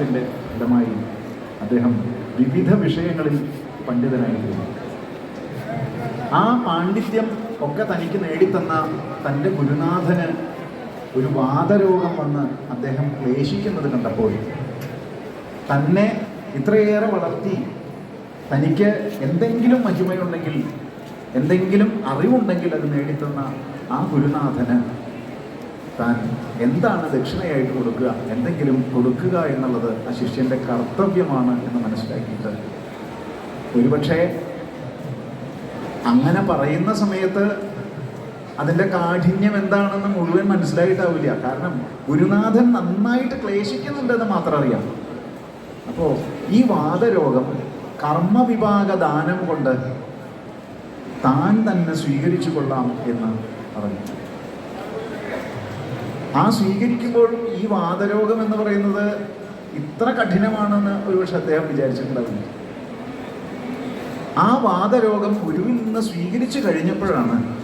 അധ്വാനത്തിന്റെ ഇടമായി അദ്ദേഹം വിവിധ വിഷയങ്ങളിൽ പണ്ഡിതനായിരുന്നു. ആ പാണ്ഡിത്യം ഒക്കെ തനിക്ക് നേടിത്തന്ന തന്റെ ഗുരുനാഥന് ഒരു വാദരോഗം വന്ന് അദ്ദേഹം ക്ലേശിക്കുന്നത് കണ്ടപ്പോൾ തന്നെ ഇത്രയേറെ വളർത്തി തനിക്ക് എന്തെങ്കിലും മഹിമയുണ്ടെങ്കിൽ എന്തെങ്കിലും അറിവുണ്ടെങ്കിൽ അത് നേടിത്തന്ന ആ ഗുരുനാഥന് താൻ എന്താണ് ദക്ഷിണയായിട്ട് കൊടുക്കുക? എന്തെങ്കിലും കൊടുക്കുക എന്നുള്ളത് ആ ശിഷ്യന്റെ കർത്തവ്യമാണ് എന്ന് മനസ്സിലാക്കിയിട്ട്. ഒരുപക്ഷെ അങ്ങനെ പറയുന്ന സമയത്ത് അതിന്റെ കാഠിന്യം എന്താണെന്ന് മുഴുവൻ മനസ്സിലായിട്ടാവില്ല. കാരണം ഗുരുനാഥൻ നന്നായിട്ട് ക്ലേശിക്കുന്നുണ്ടെന്ന് മാത്രം അറിയാം. അപ്പോൾ ഈ വാദരോഗം കർമ്മവിഭാഗ ദാനം കൊണ്ട് താൻ തന്നെ സ്വീകരിച്ചു കൊള്ളാം എന്ന് പറഞ്ഞു. ആ സ്വീകരിക്കുമ്പോഴും ഈ വാദരോഗം എന്ന് പറയുന്നത് ഇത്ര കഠിനമാണെന്ന് ഒരുപക്ഷെ അദ്ദേഹം വിചാരിച്ചിട്ടുണ്ടാവില്ല. ആ വാദരോഗം ഗുരുവിൽ നിന്ന് സ്വീകരിച്ചു കഴിഞ്ഞപ്പോഴാണ്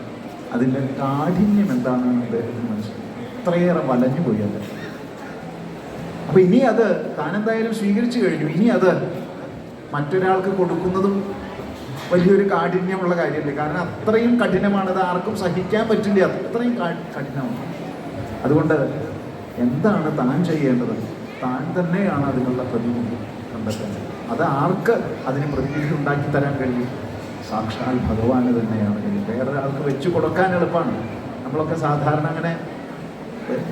അതിന്റെ കാഠിന്യം എന്താണെന്ന് അദ്ദേഹത്തിന് മനസ്സിലായി ഇത്രയേറെ വലഞ്ഞു പോയി അത്. അപ്പൊ ഇനി അത് താനെന്തായാലും സ്വീകരിച്ചു കഴിഞ്ഞു. ഇനി അത് മറ്റൊരാൾക്ക് കൊടുക്കുന്നതും വലിയൊരു കാഠിന്യമുള്ള കാര്യമല്ലേ? കാരണം അത്രയും കഠിനമാണ് അത് ആർക്കും സഹിക്കാൻ പറ്റില്ല. അത്രയും കഠിനമാണ്. അതുകൊണ്ട് എന്താണ് താൻ ചെയ്യേണ്ടത്? താൻ തന്നെയാണ് അതിനുള്ള പ്രതിനിധി കണ്ടെത്തേണ്ടത് അത് ആർക്ക് അതിന് പ്രതിനിധി ഉണ്ടാക്കി തരാൻ കഴിയും? സാക്ഷാൽ ഭഗവാന് തന്നെയാണ് കഴിയും വേറൊരാൾക്ക് വെച്ചു കൊടുക്കാൻ എളുപ്പമാണ്. നമ്മളൊക്കെ സാധാരണ അങ്ങനെ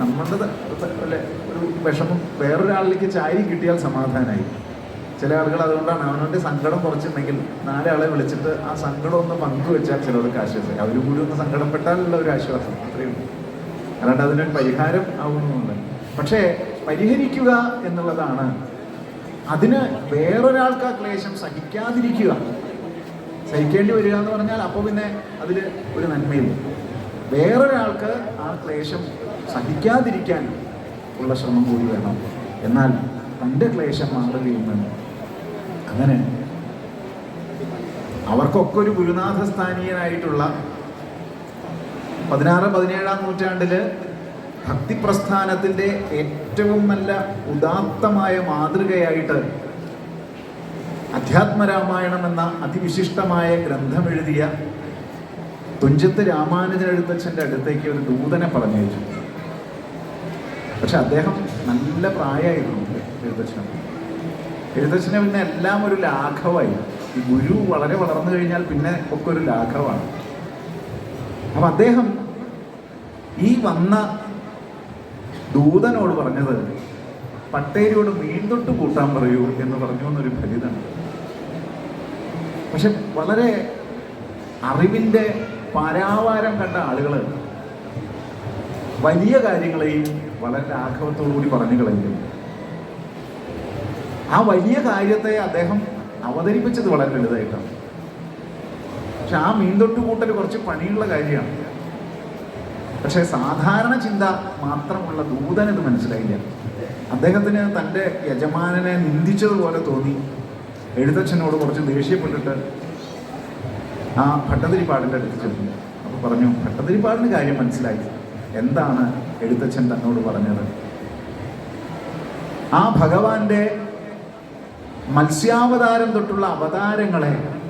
നമ്മളുടെ ഒരു വിഷമം വേറൊരാളിലേക്ക് ചാരി കിട്ടിയാൽ സമാധാനമായി ചില ആളുകൾ അതുകൊണ്ടാണ് അവനവന്റെ സങ്കടം കുറച്ചിട്ടുണ്ടെങ്കിൽ നാലാളെ വിളിച്ചിട്ട് ആ സങ്കടം ഒന്ന് പങ്കുവെച്ചാൽ ചിലർക്ക് ആശ്വാസം അവരും കൂടി ഒന്ന് സങ്കടപ്പെട്ടാലുള്ള ഒരു ആശ്വാസം. അത്രയേ അല്ലാണ്ട് അതിനൊരു പരിഹാരം ആവുന്നുണ്ട്. പക്ഷേ പരിഹരിക്കുക എന്നുള്ളതാണ്. അതിന് വേറൊരാൾക്ക് ആ ക്ലേശം സഹിക്കാതിരിക്കുക. സഹിക്കേണ്ടി വരിക എന്ന് പറഞ്ഞാൽ അപ്പോൾ പിന്നെ അതിൽ ഒരു നന്മയില്ല. വേറൊരാൾക്ക് ആ ക്ലേശം സഹിക്കാതിരിക്കാൻ ഉള്ള ശ്രമം കൂടി വേണം. എന്നാൽ തന്റെ ക്ലേശം മാറുകയും വേണം അങ്ങനെ. അവർക്കൊക്കെ ഒരു ഗുരുനാഥ സ്ഥാനീയനായിട്ടുള്ള പതിനാറ് പതിനേഴാം നൂറ്റാണ്ടിൽ ഭക്തിപ്രസ്ഥാനത്തിന്റെ ഏറ്റവും നല്ല ഉദാത്തമായ മാതൃകയായിട്ട് അധ്യാത്മരാമായണം എന്ന അതിവിശിഷ്ടമായ ഗ്രന്ഥമെഴുതിയ തുഞ്ചത്ത് രാമാനുജൻ എഴുത്തച്ഛന്റെ അടുത്തേക്ക് ഒരു ദൂതനെ പറഞ്ഞയച്ചു. പക്ഷെ അദ്ദേഹം നല്ല പ്രായമായിരുന്നു എഴുത്തച്ഛൻ എഴുത്തച്ഛനെ പിന്നെ എല്ലാം ഒരു ലാഘവായി. ഗുരു വളരെ വളർന്നു കഴിഞ്ഞാൽ പിന്നെ ഒക്കെ ഒരു ലാഘവമാണ് അപ്പൊ അദ്ദേഹം ഈ വന്ന ദൂതനോട് പറഞ്ഞത് പട്ടേരിയോട് മീൻതൊട്ട് കൂട്ടാൻ പറയൂ എന്ന് പറഞ്ഞു എന്നൊരു ഫലിതാണ് പക്ഷെ വളരെ അറിവിന്റെ പരാവാരം കണ്ട ആളുകൾ വലിയ കാര്യങ്ങളെയും വളരെ കൂടി പറഞ്ഞു കളയുന്നു. ആ വലിയ കാര്യത്തെ അദ്ദേഹം അവതരിപ്പിച്ചത് വളരെ ലളിതമായിട്ടാണ് പക്ഷെ ആ മീൻതൊട്ട് കൂട്ടൽ കുറച്ച് പണിയുള്ള കാര്യമാണ്. പക്ഷെ സാധാരണ ചിന്ത മാത്രമുള്ള ദൂതനത് മനസ്സിലായില്ല. അദ്ദേഹത്തിന് തന്റെ യജമാനനെ നിന്ദിച്ചതുപോലെ തോന്നി. എഴുത്തച്ഛനോട് കുറച്ച് ദേഷ്യപ്പെട്ടിട്ട് ആ ഭട്ടതിരിപ്പാടിന്റെ അടുത്ത് ചെന്നു. അപ്പോൾ പറഞ്ഞു ഭട്ടതിരിപ്പാടിന് കാര്യം മനസ്സിലായി. എന്താണ് എഴുത്തച്ഛൻ തന്നോട് പറഞ്ഞത്? ആ ഭഗവാന്റെ മത്സ്യാവതാരം തൊട്ടുള്ള അവതാരങ്ങളെ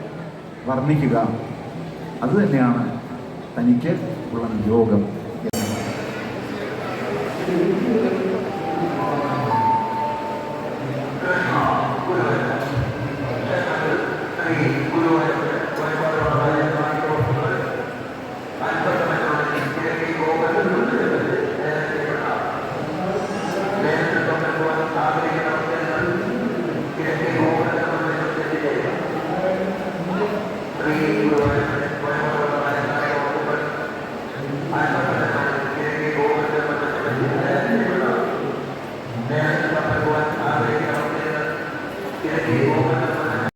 വർണിക്കുക. അത് തന്നെയാണ് തനിക്ക് ഉള്ള നിയോഗം